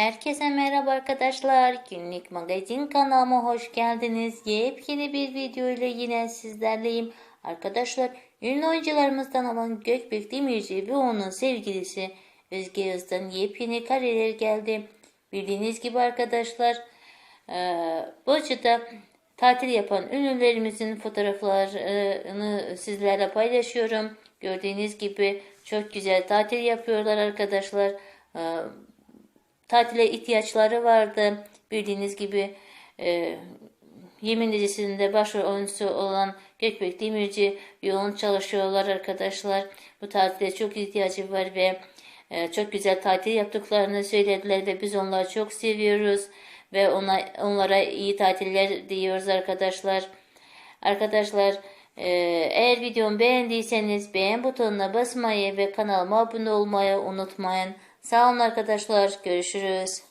Herkese merhaba arkadaşlar. Günlük magazin kanalıma hoş geldiniz. Yepyeni bir video ile yine sizlerleyim. Arkadaşlar ünlü oyuncularımızdan olan Gökbek Demirci ve onun sevgilisi Özge Yaz'dan yepyeni kareler geldi. Bildiğiniz gibi arkadaşlar eee Boca'da tatil yapan ünlülerimizin fotoğraflarını sizlerle paylaşıyorum. Gördüğünüz gibi çok güzel tatil yapıyorlar arkadaşlar. Tatile ihtiyaçları vardı. Bildiğiniz gibi e, Yemin dizisinde başrol oyuncusu olan Gökbek Demirci yoğun çalışıyorlar arkadaşlar. Bu tatile çok ihtiyacı var ve e, çok güzel tatil yaptıklarını söylediler ve biz onları çok seviyoruz ve ona, onlara iyi tatiller diyoruz arkadaşlar. Arkadaşlar e, eğer videomu beğendiyseniz beğen butonuna basmayı ve kanalıma abone olmayı unutmayın. Sağ olun arkadaşlar. Görüşürüz.